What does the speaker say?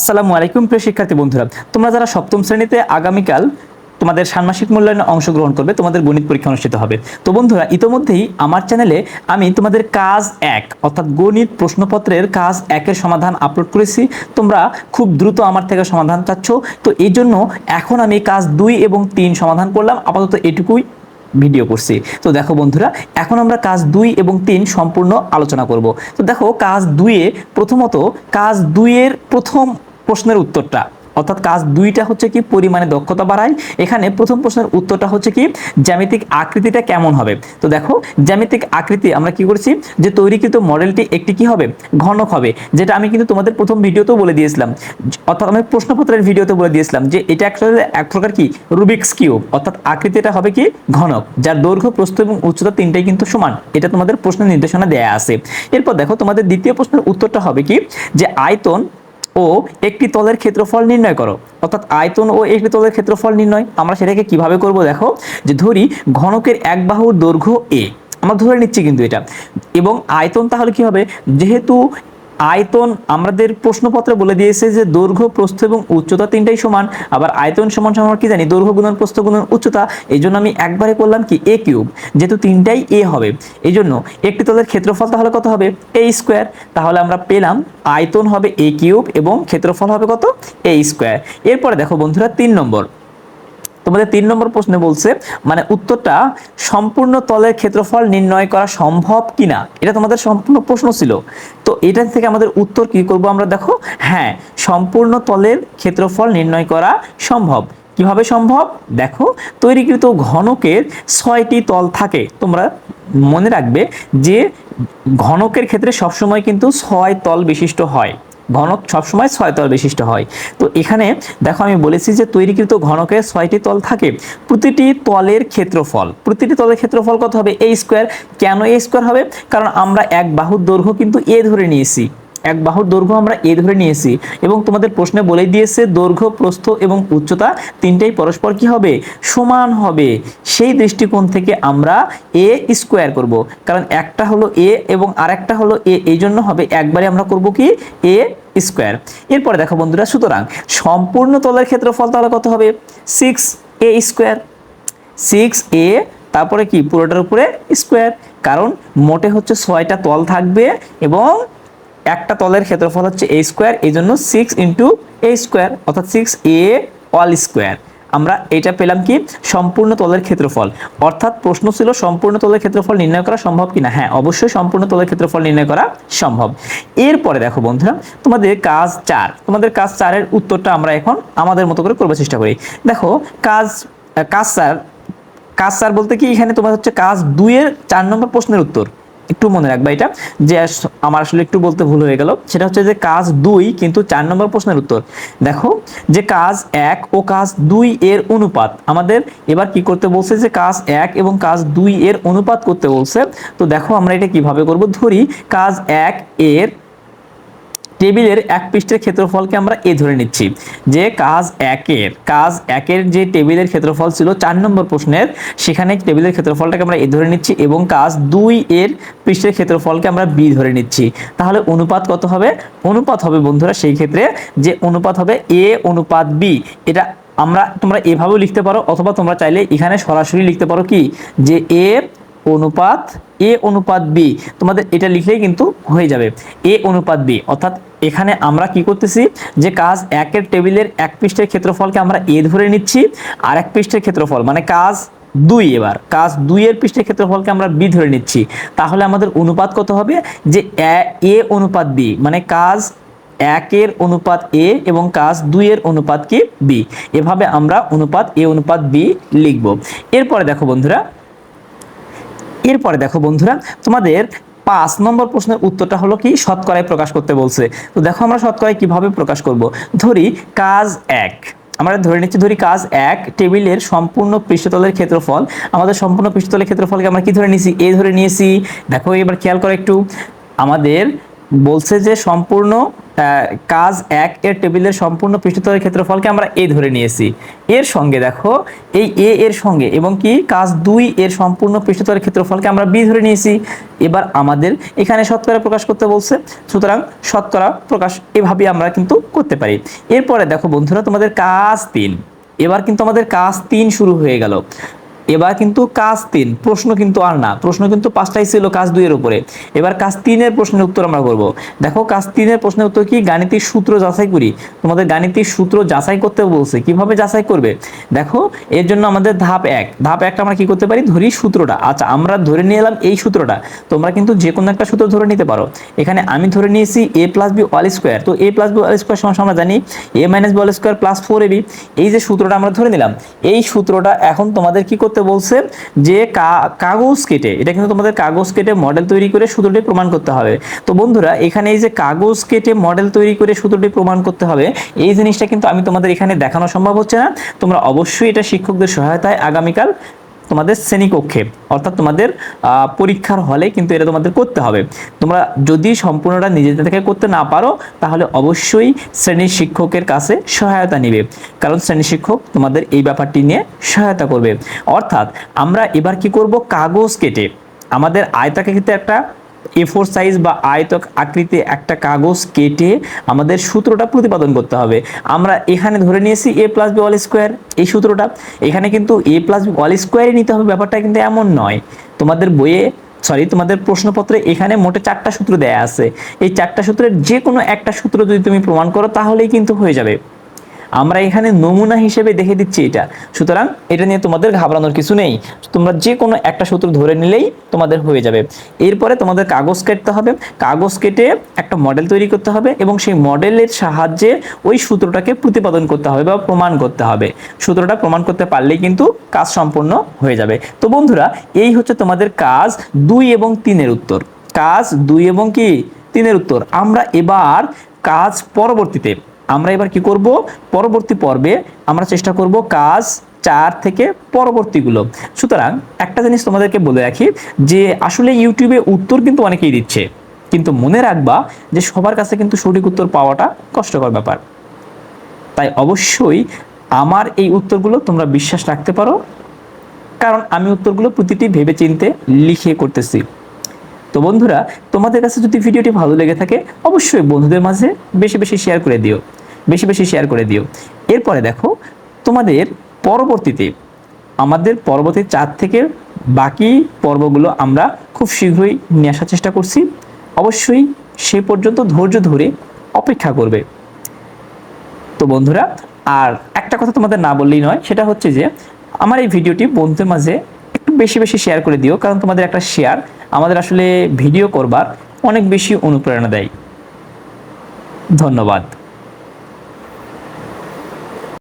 আসসালামু আলাইকুম, প্রিয় শিক্ষার্থী বন্ধুরা। তোমরা যারা সপ্তম শ্রেণীতে আগামীকাল তোমাদের ষান্মাসিক মূল্যায়নে অংশগ্রহণ করবে, তোমাদের গণিত পরীক্ষা অনুষ্ঠিত হবে। তো বন্ধুরা, ইতোমধ্যেই আমার চ্যানেলে আমি তোমাদের কাজ এক, অর্থাৎ গণিত প্রশ্নপত্রের কাজ একের সমাধান আপলোড করেছি। তোমরা খুব দ্রুত আমার থেকে সমাধান চাচ্ছ। তো এই জন্য এখন আমি কাজ দুই এবং তিন সমাধান করলাম। আপাতত এটুকুই ভিডিও করছি। তো দেখো বন্ধুরা, এখন আমরা কাজ দুই এবং তিন সম্পূর্ণ আলোচনা করব। তো দেখো, কাজ দুইয়ে প্রথমত, কাজ দুইয়ের প্রথম প্রশ্নের উত্তরটা। অর্থাৎ কাজ দুইটা হচ্ছে কি পরিমাণে দক্ষতা বাড়ায়। এখানে প্রথম প্রশ্নের উত্তরটা হচ্ছে কি জ্যামিতিক আকৃতিটা কেমন হবে? তো দেখো, জ্যামিতিক আকৃতি আমরা কি করেছি? যে তৈরিকৃত মডেলটি একটি কি হবে? ঘনক হবে। যেটা আমি কিন্তু তোমাদের প্রথম ভিডিওতেও বলে দিয়েছিলাম। অর্থাৎ আমি প্রশ্নপত্রের ভিডিওতে বলে দিয়েছিলাম যে এটা একটা এক প্রকার কি? রুবিক্স কিউব অর্থাৎ আকৃতিটা হবে কি? ঘনক। যার দৈর্ঘ্য, প্রস্থ এবং উচ্চতা তিনটাই কিন্তু সমান। এটা তোমাদের প্রশ্নের নির্দেশনা দেয়া আছে। এরপর দেখো, তোমাদের দ্বিতীয় প্রশ্নের উত্তরটা হবে কি? যে আয়তন ও একটি তলের ক্ষেত্রফল নির্ণয় করো। অর্থাৎ আয়তন ও একটি তলের ক্ষেত্রফল নির্ণয়। আমরা সেটাকে কীভাবে করব দেখো? যে ধরি ঘনকের এক বাহুর দৈর্ঘ্য এ আমরা ধরে নিচ্ছি কিন্তু এটা। এবং আয়তন তাহলে কি হবে? যেহেতু আয়তন আমাদের প্রশ্নপত্রে বলে দিয়েছে যে দৈর্ঘ্য, প্রস্থ এবং উচ্চতা তিনটাই সমান। আবার আয়তন সমান সমান কি জানি? দৈর্ঘ্য গুণন, প্রস্থ গুণন, উচ্চতা। এই জন্য আমি একবারে করলাম কি? এ কিউব যেহেতু তিনটাই এ হবে এই জন্য একটি তলের ক্ষেত্রফল তাহলে কত হবে? এ স্কোয়ার তাহলে আমরা পেলাম আয়তন হবে এ কিউব এবং ক্ষেত্রফল হবে কত? এ স্কোয়ার এরপরে দেখো বন্ধুরা, তিন নম্বর। তোমাদের তিন নম্বর প্রশ্নে বলছে মানে উত্তরটা সম্পূর্ণ তলের ক্ষেত্রফল নির্ণয় করা সম্ভব কিনা? এটা তোমাদের সম্পূর্ণ প্রশ্ন ছিল। তো এটা থেকে আমাদের উত্তর কি করব আমরা? দেখো হ্যাঁ সম্পূর্ণ তলের ক্ষেত্রফল নির্ণয় করা সম্ভব। কীভাবে সম্ভব? দেখো, তৈরিকৃত ঘনকের ছয়টি তল থাকে। তোমরা মনে রাখবে যে ঘনকের ক্ষেত্রে সবসময় কিন্তু ছয় তল বিশিষ্ট হয়। ঘনক সবসময় ছয় তল বিশিষ্ট হয়। তো এখানে দেখো আমি বলেছি যে তৈরিকৃত ঘনকে ছয়টি তল থাকে। প্রতিটি তলের ক্ষেত্রফল, প্রতিটি তলের ক্ষেত্রফল কত হবে? এ স্কোয়ার কেন এ স্কোয়ার হবে? কারণ আমরা এক বাহুর দৈর্ঘ্য কিন্তু এ ধরে নিয়েছি। এক বাহুর দৈর্ঘ্য আমরা এ ধরে নিয়েছি। এবং তোমাদের প্রশ্নে বলে দিয়েছে, দৈর্ঘ্য, প্রস্থ এবং উচ্চতা তিনটাই পরস্পর কি হবে? সমান হবে। সেই দৃষ্টিকোণ থেকে আমরা এ স্কোয়ার করব। কারণ একটা হলো এ এবং আরেকটা হলো এ। এই জন্য হবে একবারে আমরা করব কি? A square. এরপরে দেখো বন্ধুরা, সুতরাং সম্পূর্ণ তলের ক্ষেত্রফল তাহলে কত হবে? Six A square. Six A তারপরে কি? পুরোটার উপরে স্কোয়ার। কারণ মোটে হচ্ছে ছয়টা তল থাকবে এবং একটা তলের ক্ষেত্রফল হচ্ছে এ স্কোয়ার এই জন্য সিক্স ইন্টু এ স্কোয়ার অর্থাৎ সিক্স এ অল স্কোয়ার আমরা এটা পেলাম কি? সম্পূর্ণ তলের ক্ষেত্রফল। অর্থাৎ প্রশ্ন ছিল, সম্পূর্ণ তলের ক্ষেত্রফল নির্ণয় করা সম্ভব কিনা? হ্যাঁ অবশ্যই সম্পূর্ণ তলের ক্ষেত্রফল নির্ণয় করা সম্ভব। এরপরে দেখো বন্ধুরা, তোমাদের কাজ চার। তোমাদের কাজ চারের উত্তরটা আমরা এখন আমাদের মতো করে করবার চেষ্টা করি। দেখো, কাজ কাজ চার, কাজ স্যার বলতে কি? এখানে তোমার হচ্ছে কাজ দুইয়ের চার নম্বর প্রশ্নের উত্তর। একটু মনে রাখবা এটা, যে আমার আসলে একটু বলতে ভুল হয়ে গেল। সেটা হচ্ছে যে কাজ দুই কিন্তু চার নম্বর প্রশ্নের উত্তর। দেখো, যে কাজ এক ও কাজ দুই এর অনুপাত, আমাদের এবার কি করতে বলছে যে কাজ এক এবং কাজ দুই এর অনুপাত করতে বলছে। তো দেখো আমরা এটা কীভাবে করব? ধরি, কাজ এক এর টেবিলের এক পৃষ্ঠের ক্ষেত্রফলকে আমরা এ ধরে নিচ্ছি। যে কাজ একের কাজ একের যে টেবিলের ক্ষেত্রফল ছিল চার নম্বর প্রশ্নের, সেখানে টেবিলের ক্ষেত্রফলটাকে আমরা এ ধরে নিচ্ছি এবং কাজ দুই এর পৃষ্ঠের ক্ষেত্রফলকে আমরা বি ধরে নিচ্ছি। তাহলে অনুপাত কত হবে? অনুপাত হবে বন্ধুরা সেই ক্ষেত্রে যে অনুপাত হবে এ অনুপাত বি। এটা আমরা, তোমরা এভাবেও লিখতে পারো, অথবা তোমরা চাইলে এখানে সরাসরি লিখতে পারো কি? যে এ অনুপাত এ অনুপাত বি, তোমাদের এটা লিখলেই কিন্তু হয়ে যাবে। এ অনুপাত বি, অর্থাৎ এখানে আমরা কি করতেছি? যে কাজ একের টেবিলের এক পৃষ্ঠের ক্ষেত্রফলকে আমরা এ ধরে নিচ্ছি, আর এক পৃষ্ঠের ক্ষেত্রফল মানে কাজ দুই এবার, কাজ দুইয়ের পৃষ্ঠের ক্ষেত্রফলকে আমরা বি ধরে নিচ্ছি। তাহলে আমাদের অনুপাত কত হবে? যে এ- অনুপাত বি মানে কাজ একের অনুপাত এ এবং কাজ দুইয়ের অনুপাত কি? বি। এভাবে আমরা অনুপাত এ অনুপাত বি লিখব। এরপরে দেখো বন্ধুরা এরপরে দেখো বন্ধুরা, তোমাদের পাঁচ নম্বর প্রশ্নের উত্তরটা হলো কি? শতকরায় প্রকাশ করতে বলছে। তো দেখো আমরা শতকরায় কীভাবে প্রকাশ করব? ধরি কাজ এক। আমরা ধরে নিচ্ছি, ধরি কাজ এক, টেবিলের সম্পূর্ণ পৃষ্ঠতলের ক্ষেত্রফল। আমাদের সম্পূর্ণ পৃষ্ঠতলের ক্ষেত্রফলকে আমরা কি ধরে নিয়েছি? এ ধরে নিয়েছি। দেখো এবার খেয়াল করো একটু। আমাদের বলছে যে সম্পূর্ণ কাজ এক, এর টেবিলের সম্পূর্ণ পৃষ্ঠতলের ক্ষেত্রফলকে আমরা এ ধরে নিয়েছি। এর সঙ্গে দেখো, এই এ এর সঙ্গে এবং কি কাজ দুই, এর সম্পূর্ণ পৃষ্ঠতলের ক্ষেত্রফলকে আমরা বি ধরে নিয়েছি। এবার আমাদের এখানে শতকরা প্রকাশ করতে বলছে, সুতরাং শতকরা প্রকাশ এভাবে আমরা কিন্তু করতে পারি। এরপরে দেখো বন্ধুরা, তোমাদের কাজ তিন। এবার কিন্তু আমাদের কাজ তিন শুরু হয়ে গেল। এবার কিন্তু কাজ তিন, প্রশ্ন কিন্তু আর না। প্রশ্ন কিন্তু পাঁচটাই ছিল কাজ দুইয়ের উপরে। এবার কাজ তিনের প্রশ্নের উত্তর আমরা করব। দেখো, কাজ তিনের প্রশ্নের উত্তর কি? গাণিতিক সূত্র যাচাই করি। তোমাদের গাণিতিক সূত্র যাচাই করতে বলছে। কীভাবে যাচাই করবে? দেখো, এর জন্য আমাদের ধাপ এক। ধাপ একটা আমরা কি করতে পারি? ধরি সূত্রটা। আচ্ছা আমরা ধরে নিয়ে এলাম এই সূত্রটা। তোমরা কিন্তু যে কোনো একটা সূত্র ধরে নিতে পারো। এখানে আমি ধরে নিয়েছি A plus B whole square তো A plus B whole square সমস্যা আমরা জানি A minus B whole square plus four A B এই যে সূত্রটা আমরা ধরে নিলাম, এই সূত্রটা এখন তোমাদের কি করতে বলছে যে কাগজ কেটে, এটা কিন্তু তোমাদের কাগজ কেটে মডেল তৈরি করে সূত্রটি প্রমাণ করতে হবে। তো বন্ধুরা, এখানে এই যে কাগজ কেটে মডেল তৈরি করে সূত্রটি প্রমাণ করতে হবে, এই জিনিসটা কিন্তু আমি তোমাদের এখানে দেখানো সম্ভব হচ্ছে না। তোমরা অবশ্যই এটা শিক্ষকদের সহায়তায় আগামীকাল তোমাদের শ্রেণীকক্ষে, অর্থাৎ তোমাদের পরীক্ষার হলে কিন্তু এটা তোমাদের করতে হবে। তোমরা যদি সম্পূর্ণটা নিজেদের থেকে করতে না পারো, তাহলে অবশ্যই শ্রেণির শিক্ষকের কাছে সহায়তা নিবে। কারণ শ্রেণি শিক্ষক তোমাদের এই ব্যাপারটি নিয়ে সহায়তা করবে। অর্থাৎ আমরা এবার কি করব? কাগজ কেটে, আমাদের আয়তাকে কিন্তু একটা এ ফোর সাইজ বা আয়তক আকৃতি একটা কাগজ কেটে আমাদের সূত্রটা প্রতিপাদন করতে হবে। আমরা এখানে ধরে নিয়েছি A plus B all square এই সূত্রটা। এখানে কিন্তু এ প্লাস বি অল স্কোয়ারই নিতে হবে, ব্যাপারটা কিন্তু এমন নয়। তোমাদের বইয়ে সরি তোমাদের প্রশ্নপত্রে এখানে মোটে চারটা সূত্র দেয়া আছে। এই চারটা সূত্রের যে কোনো একটা সূত্র যদি তুমি প্রমাণ করো, তাহলেই কিন্তু হয়ে যাবে। আমরা এখানে নমুনা হিসেবে দেখে দিচ্ছি এটা। সুতরাং এটা নিয়ে তোমাদের ঘাবড়ানোর কিছু নেই। তোমরা যে কোনো একটা সূত্র ধরে নিলেই তোমাদের হয়ে যাবে। এরপরে তোমাদের কাগজ কাটতে হবে। কাগজ কেটে একটা মডেল তৈরি করতে হবে এবং সেই মডেলের সাহায্যে ওই সূত্রটাকে প্রতিপাদন করতে হবে বা প্রমাণ করতে হবে। সূত্রটা প্রমাণ করতে পারলেই কিন্তু কাজ সম্পূর্ণ হয়ে যাবে। তো বন্ধুরা, এই হচ্ছে তোমাদের কাজ দুই এবং তিনের উত্তর। কাজ দুই এবং কি? তিনের উত্তর। আমরা এবার কাজ পরবর্তীতে আমরা এবার কি করব? পরবর্তী পর্বে আমরা চেষ্টা করব কাজ চার থেকে পরবর্তীগুলো। সুতরাং একটা জিনিস তোমাদেরকে বলে রাখি যে আসলে ইউটিউবে উত্তর কিন্তু অনেকেই দিচ্ছে। কিন্তু মনে রাখবা যে সবার কাছে কিন্তু সঠিক উত্তর পাওয়াটা কষ্টকর ব্যাপার। তাই অবশ্যই আমার এই উত্তরগুলো তোমরা বিশ্বাস রাখতে পারো। কারণ আমি উত্তরগুলো প্রতিটি ভেবে চিনতে লিখে করতেছি। তো বন্ধুরা, তোমাদের কাছে যদি ভিডিওটি ভালো লেগে থাকে, অবশ্যই বন্ধুদের মাঝে বেশি বেশি শেয়ার করে দিও। বেশি বেশি শেয়ার করে দিও। এরপরে দেখো, তোমাদের পরবর্তীতে, আমাদের পরবর্তী চার থেকে বাকি পর্বগুলো আমরা খুব শীঘ্রই নিয়ে আসার চেষ্টা করছি। অবশ্যই সে পর্যন্ত ধৈর্য ধরে অপেক্ষা করবে। তো বন্ধুরা, আর একটা কথা তোমাদের না বললেই নয়, সেটা হচ্ছে যে, আমার এই ভিডিওটি বন্ধুদের মাঝে একটু বেশি বেশি শেয়ার করে দিও, কারণ তোমাদের একটা শেয়ার আমাদের আসলে ভিডিও করবার অনেক বেশি অনুপ্রেরণা দেয়। ধন্যবাদ।